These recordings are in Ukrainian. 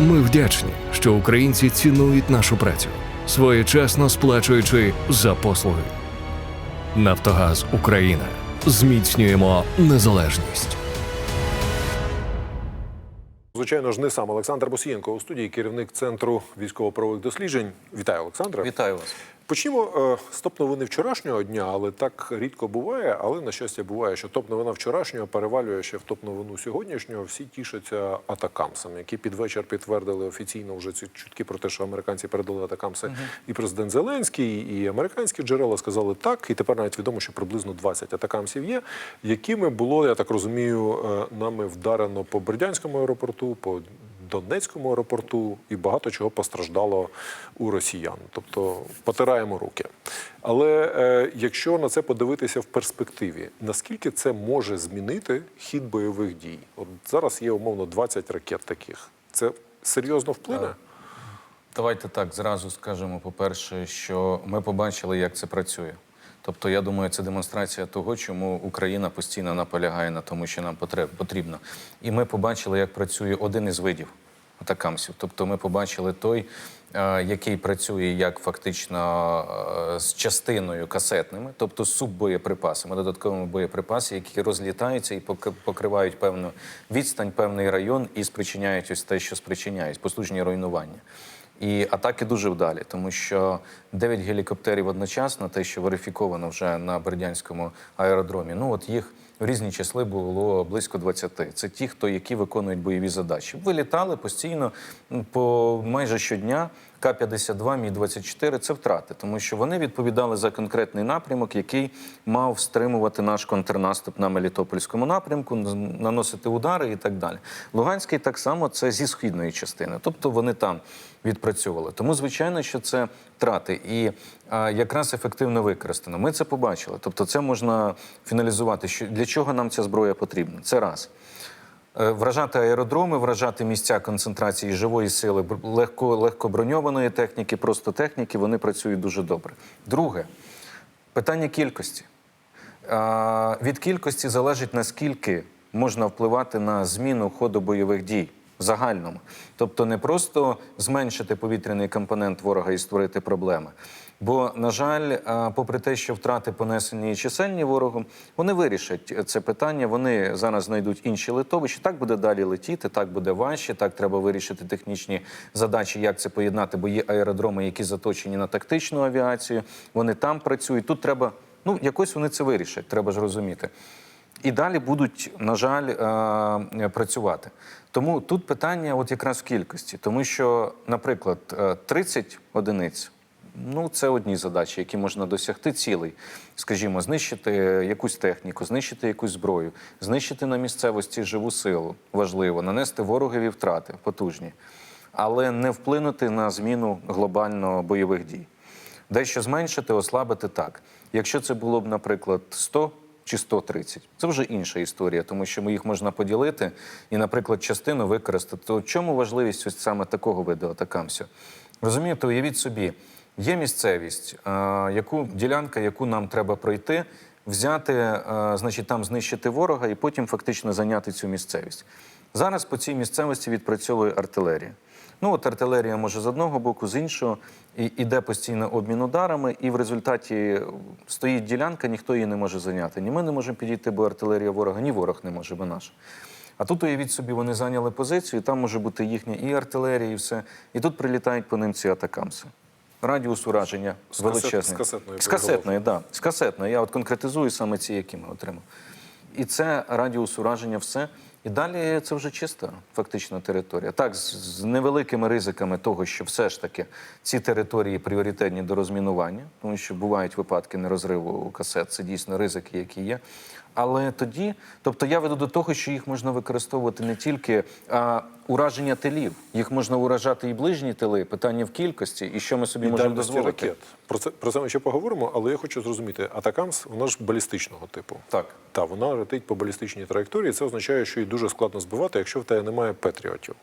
Ми вдячні, що українці цінують нашу працю, своєчасно сплачуючи за послуги. Нафтогаз Україна. Зміцнюємо незалежність. Звичайно ж, не сам Олександр Босієнко у студії, керівник центру військово-правових досліджень. Вітаю, Олександра. Вітаю вас. Почнімо е, з топ-новини вчорашнього дня, але так рідко буває. Але на щастя буває, що топ-новина вчорашнього перевалює ще в топ-новину сьогоднішнього. Всі тішаться атакамсами, які під вечір підтвердили офіційно вже ці чутки про те, що американці передали атакамси. І президент Зеленський, і американські джерела сказали так. І тепер навіть відомо, що приблизно 20 атакамсів є, якими було, я так розумію, е, нами вдарено по Бердянському аеропорту, по Донецькому аеропорту і багато чого постраждало у росіян. Тобто потираємо руки. Але е, якщо на це подивитися в перспективі, наскільки це може змінити хід бойових дій? От зараз є умовно 20 ракет таких. Це серйозно вплине? Давайте так зразу скажемо. По-перше, що ми побачили, як це працює. Тобто, я думаю, це демонстрація того, чому Україна постійно наполягає на тому, що нам потрібно. І ми побачили, як працює один із видів атакамсів. Тобто, ми побачили той, е, який працює як фактично е, з частиною касетними, тобто з суббоєприпасами, додатковими боєприпасами, які розлітаються і пок- покривають певну відстань, певний район і спричиняють ось те, що спричиняють, послужні руйнування. І атаки дуже вдалі, тому що 9 гелікоптерів одночасно, те, що верифіковано вже на Бердянському аеродромі, ну от їх в різні числи було близько 20. Це ті, хто які виконують бойові задачі. Вилітали постійно по майже щодня. К-52, Мі-24 – це втрати, тому що вони відповідали за конкретний напрямок, який мав стримувати наш контрнаступ на Мелітопольському напрямку, наносити удари і так далі. Луганський так само це зі східної частини, тобто вони там відпрацьовували. Тому, звичайно, що це втрати і а, якраз ефективно використано. Ми це побачили. Тобто, це можна фіналізувати. Для чого нам ця зброя потрібна? Це раз. Е, Вражати аеродроми, вражати місця концентрації живої сили, легко, легко броньованої техніки, просто техніки, вони працюють дуже добре. Друге, питання кількості. Від кількості залежить наскільки можна впливати на зміну ходу бойових дій в загальному. Тобто не просто зменшити повітряний компонент ворога і створити проблеми. Бо, на жаль, попри те, що втрати понесені чисельні ворогом, вони вирішать це питання. Вони зараз знайдуть інші литовища. Так буде далі летіти, так буде важче. Так треба вирішити технічні задачі, як це поєднати. Бо є аеродроми, які заточені на тактичну авіацію. Вони там працюють. Тут треба ну якось вони це вирішать. Треба ж розуміти. І далі будуть, на жаль, е, працювати. Тому тут питання, от якраз в кількості, тому що, наприклад, е, 30 одиниць. Ну, це одні задачі, які можна досягти цілей. Скажімо, знищити якусь техніку, знищити якусь зброю, знищити на місцевості живу силу важливо, нанести ворогові втрати потужні, але не вплинути на зміну глобально бойових дій. Дещо зменшити, ослабити так. Якщо це було б, наприклад, 100 чи 130, це вже інша історія, тому що їх можна поділити і, наприклад, частину використати. То в чому важливість ось саме такого виду атакамсю? Розумієте, уявіть собі, є місцевість, е, яку ділянка, яку нам треба пройти, взяти, е, значить, там знищити ворога і потім фактично зайняти цю місцевість. Зараз по цій місцевості відпрацьовує артилерія. Ну от артилерія може з одного боку, з іншого, і іде постійно обмін ударами, і в результаті стоїть ділянка, ніхто її не може зайняти. Ні ми не можемо підійти, бо артилерія ворога, ні ворог не може, бо наш. А тут уявіть собі, вони зайняли позицію, там може бути їхня і артилерія, і все. І тут прилітають по ним ці атакамси. Радіус ураження З величезний. з касетної З касетної, да. З касетної. Я от конкретизую саме ці, які ми отримали. І це радіус ураження, все. І далі це вже чиста фактично територія. Так, з, з невеликими ризиками того, що все ж таки ці території пріоритетні до розмінування, тому що бувають випадки нерозриву касет, це дійсно ризики, які є. Але тоді, тобто я веду до того, що їх можна використовувати не тільки а, ураження тилів, їх можна уражати і ближні тили, питання в кількості, і що ми собі можемо дозволити. ракет. Про це про це ми ще поговоримо, але я хочу зрозуміти, атакамс вона ж балістичного типу. Так. Та вона летить по балістичній траєкторії. Це означає, що її дуже складно збивати, якщо в тебе немає патріотів.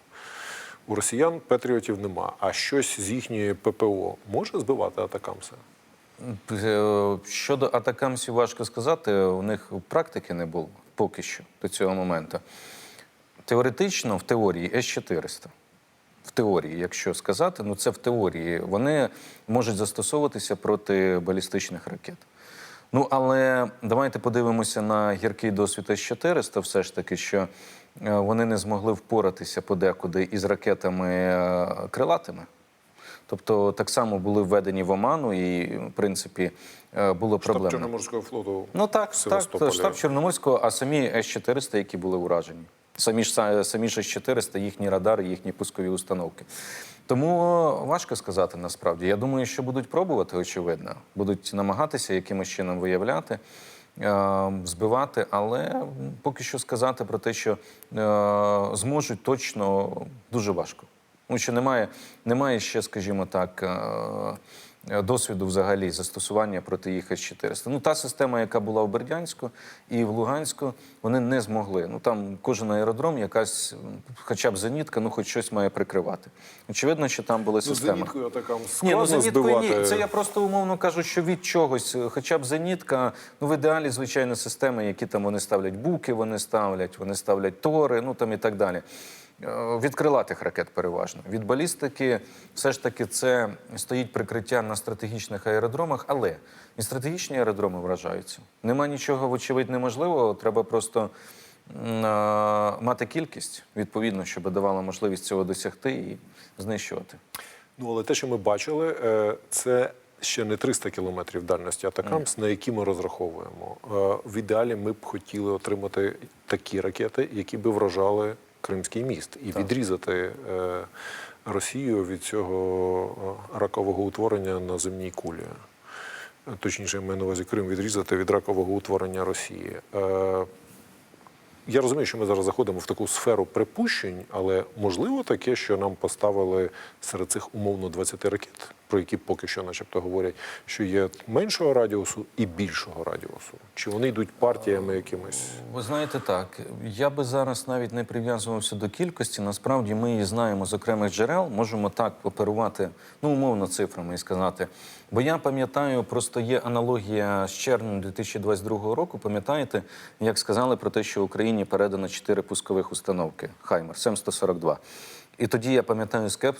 У росіян патріотів нема. А щось з їхньої ППО може збивати атакамси? Е, Щодо атакамсів, важко сказати. У них практики не було поки що до цього моменту. Теоретично, в теорії С-400. В теорії, якщо сказати, ну це в теорії. Вони можуть застосовуватися проти балістичних ракет. Ну але давайте подивимося на гіркий досвід С-400, все ж таки, що е, вони не змогли впоратися подекуди із ракетами е, крилатими. Тобто так само були введені в оману, і в принципі е, було Штаб. Чорноморського флоту Ну так, так, штаб Чорноморського, а самі С-400, які були уражені. Самі ж самі ж С-400, їхні радари, їхні пускові установки. Тому важко сказати насправді. Я думаю, що будуть пробувати, очевидно. Будуть намагатися якимось чином виявляти, е, збивати, але поки що сказати про те, що е, зможуть точно дуже важко. Тому що немає, немає ще, скажімо так, е, досвіду взагалі застосування проти їх С-400. Ну, та система, яка була в Бердянську і в Луганську, вони не змогли. Ну там кожен аеродром, якась, хоча б зенітка, ну хоч щось має прикривати. Очевидно, що там були Ну, системи. зеніткою атакам Ні, ну зеніткою ні. Це я просто умовно кажу, що від чогось, е, хоча б зенітка, ну в ідеалі, звичайно, системи, які там вони ставлять буки, вони ставлять, вони ставлять тори, ну там і так далі. Е, Від крилатих ракет переважно. Від балістики все ж таки це стоїть прикриття на стратегічних аеродромах, але і стратегічні аеродроми вражаються. Нема нічого, вочевидь, неможливого. Треба просто мати кількість відповідно, щоб давала можливість цього досягти і знищувати. Ну, але те, що ми бачили, е, це ще не 300 кілометрів дальності Атакамс, на які ми розраховуємо. Е, В ідеалі ми б хотіли отримати такі ракети, які би вражали Кримський міст, і відрізати е, Росію від цього е, ракового утворення на земній кулі. Точніше, я маю на увазі Крим відрізати від ракового утворення Росії. Е, я розумію, що ми зараз заходимо в таку сферу припущень, але можливо таке, що нам поставили серед цих умовно 20 ракет, про які поки що, начебто, говорять, що є меншого радіусу і більшого радіусу. Чи вони йдуть партіями якимись? Ви знаєте так, я би зараз навіть не прив'язувався до кількості. Насправді ми її знаємо з окремих джерел, можемо так оперувати, ну умовно цифрами і сказати. Бо я пам'ятаю, просто є аналогія з червня 2022 року. Пам'ятаєте, як сказали про те, що Україні передано чотири пускових установки Хаймер Сем-142. І тоді я пам'ятаю, е,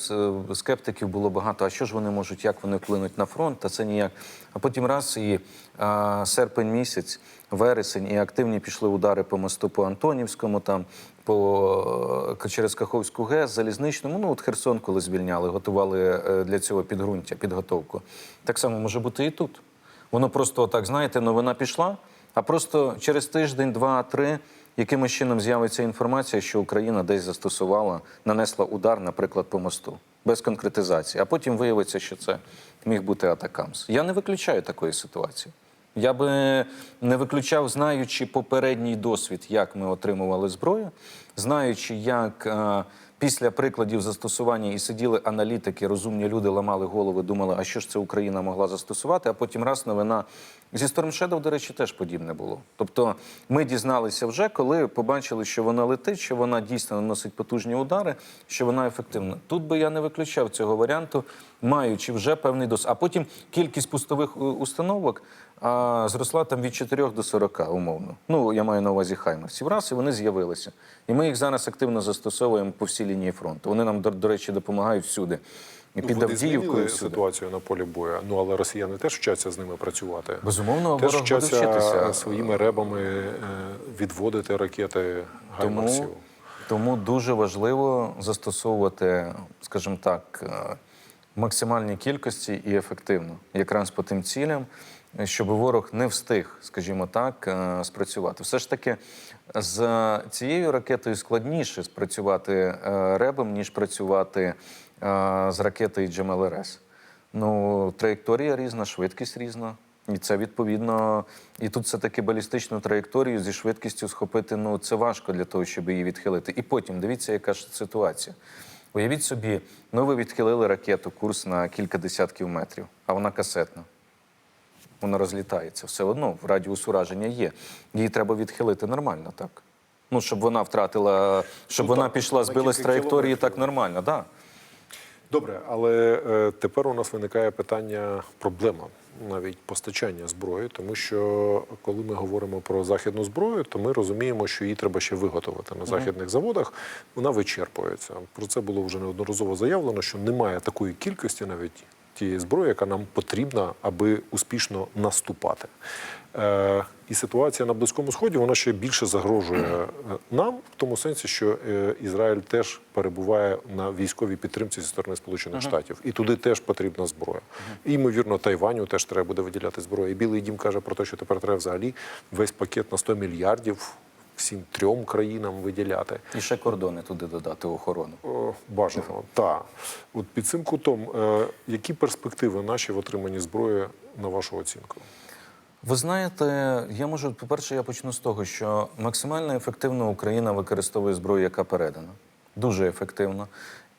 скептиків було багато. А що ж вони можуть, як вони вплинуть на фронт? Та це ніяк. А потім раз і а, серпень місяць, вересень, і активні пішли удари по мосту по Антонівському, там по е, через Каховську ГЕС, залізничному. Ну от Херсон, коли звільняли, готували е, для цього підґрунтя, підготовку. Так само може бути і тут. Воно просто так, знаєте, новина пішла, а просто через тиждень, два, три якимось чином з'явиться інформація, що Україна десь застосувала, нанесла удар, наприклад, по мосту, без конкретизації. А потім виявиться, що це міг бути атакамс. Я не виключаю такої ситуації. Я би не виключав, знаючи попередній досвід, як ми отримували зброю, знаючи, як е, після прикладів застосування і сиділи аналітики, розумні люди ламали голови, думали, а що ж це Україна могла застосувати, а потім раз новина. Зі Storm Shadow, до речі, теж подібне було. Тобто ми дізналися вже, коли побачили, що вона летить, що вона дійсно наносить потужні удари, що вона ефективна. Тут би я не виключав цього варіанту, маючи вже певний досвід. А потім кількість пустових е, установок а, зросла там від 4 до 40, умовно. Ну, я маю на увазі хаймерсів. Раз, і вони з'явилися. І ми їх зараз активно застосовуємо по всій лінії фронту. Вони нам, до, речі, допомагають всюди. І Ну, під вони змінили ситуацію на полі бою. Ну але росіяни теж вчаться з ними працювати. Безумовно, Теж вчаться вчитися. своїми ребами е, відводити ракети Гаймарсів. Тому, тому дуже важливо застосовувати, скажімо так, е, максимальні кількості і ефективно, якраз по тим цілям, щоб ворог не встиг, скажімо так, е, спрацювати. Все ж таки, з цією ракетою складніше спрацювати е, ребом, ніж працювати е, з ракетою GMLRS. Ну, траєкторія різна, швидкість різна. І це відповідно. І тут все-таки балістичну траєкторію зі швидкістю схопити ну це важко для того, щоб її відхилити. І потім дивіться, яка ж ситуація. Уявіть собі, ну ви відхилили ракету курс на кілька десятків метрів, а вона касетна. Вона розлітається. Все одно в радіус ураження є. Її треба відхилити нормально, так. Ну, щоб вона втратила, щоб Ну, вона так, пішла, збилась з траєкторії так нормально, так. Да. Добре, але е, тепер у нас виникає питання, проблема навіть постачання зброї, тому що коли ми говоримо про західну зброю, то ми розуміємо, що її треба ще виготовити на західних заводах. Вона вичерпується. Про це було вже неодноразово заявлено, що немає такої кількості навіть тієї зброї, яка нам потрібна, аби успішно наступати. Е, і ситуація на Близькому Сході вона ще більше загрожує е, нам, в тому сенсі, що е, Ізраїль теж перебуває на військовій підтримці зі сторони Сполучених Штатів, і туди теж потрібна зброя. І ймовірно, Тайваню теж треба буде виділяти зброю. І Білий Дім каже про те, що тепер треба взагалі весь пакет на 100 мільярдів всім трьом країнам виділяти. І ще кордони туди додати охорону. О, Бажано, так. От під цим кутом, е, які перспективи наші в отриманні зброї на вашу оцінку? Ви знаєте, я можу, по-перше, я почну з того, що максимально ефективно Україна використовує зброю, яка передана. Дуже ефективно.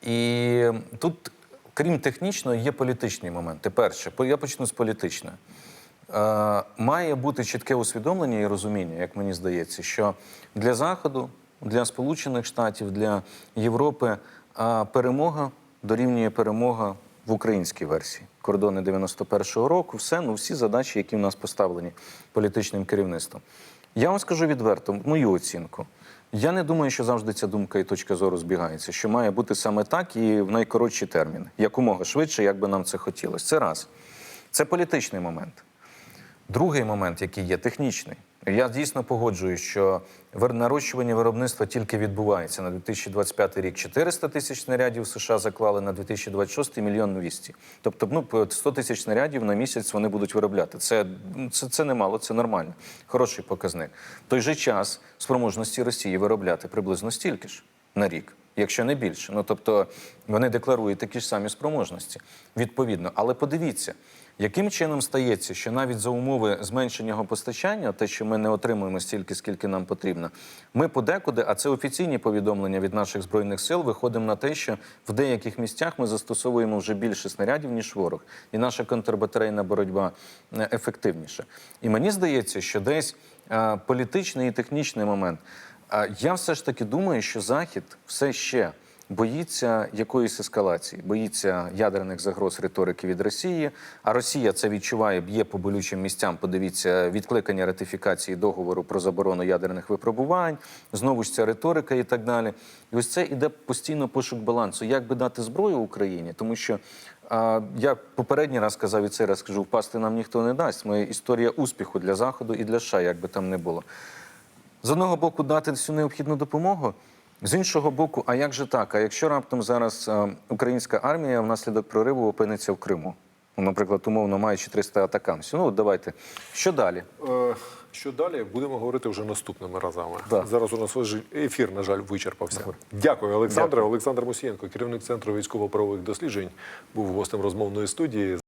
І тут, крім технічного, є політичні моменти. Перше, по- я почну з політичної. Е, має бути чітке усвідомлення і розуміння, як мені здається, що для Заходу, для Сполучених Штатів, для Європи е, перемога дорівнює перемога в українській версії. Кордони 91-го року, все, ну всі задачі, які в нас поставлені політичним керівництвом. Я вам скажу відверто, мою оцінку. Я не думаю, що завжди ця думка і точка зору збігається, що має бути саме так і в найкоротші терміни, якомога швидше, як би нам це хотілося. Це раз. Це політичний момент. Другий момент, який є технічний. Я дійсно погоджуюсь, що нарощування виробництва тільки відбувається на 2025 рік 400 тисяч снарядів США заклали на 2026 мільйон 200. Тобто, ну по 100 тисяч снарядів на місяць вони будуть виробляти. Це, ну, це, це немало, це нормально. Хороший показник. В той же час спроможності Росії виробляти приблизно стільки ж на рік. Якщо не більше, ну тобто вони декларують такі ж самі спроможності відповідно. Але подивіться, яким чином стається, що навіть за умови зменшення його постачання, те, що ми не отримуємо стільки, скільки нам потрібно, ми подекуди, а це офіційні повідомлення від наших збройних сил, виходимо на те, що в деяких місцях ми застосовуємо вже більше снарядів ніж ворог, і наша контрбатарейна боротьба е, ефективніша. І мені здається, що десь е, політичний і технічний момент. А я все ж таки думаю, що Захід все ще боїться якоїсь ескалації, боїться ядерних загроз риторики від Росії. А Росія це відчуває, б'є по болючим місцям. Подивіться, відкликання ратифікації договору про заборону ядерних випробувань, знову ж ця риторика і так далі. І ось це іде постійно пошук балансу. Як би дати зброю Україні, тому що. Я попередній раз казав і цей раз скажу, впасти нам ніхто не дасть. Ми історія успіху для Заходу і для США, як би там не було з одного боку дати всю необхідну допомогу, з іншого боку, а як же так? А якщо раптом зараз е, українська армія внаслідок прориву опиниться в Криму? Ну, наприклад, умовно маючи 300 атакамсів. Ну, давайте. Що далі? Е, Що далі будемо говорити вже наступними разами. Да. Зараз у нас ефір, на жаль, вичерпався. Дякую, Олександре. Олександр Мусієнко, керівник центру військово-правових досліджень, був гостем розмовної студії.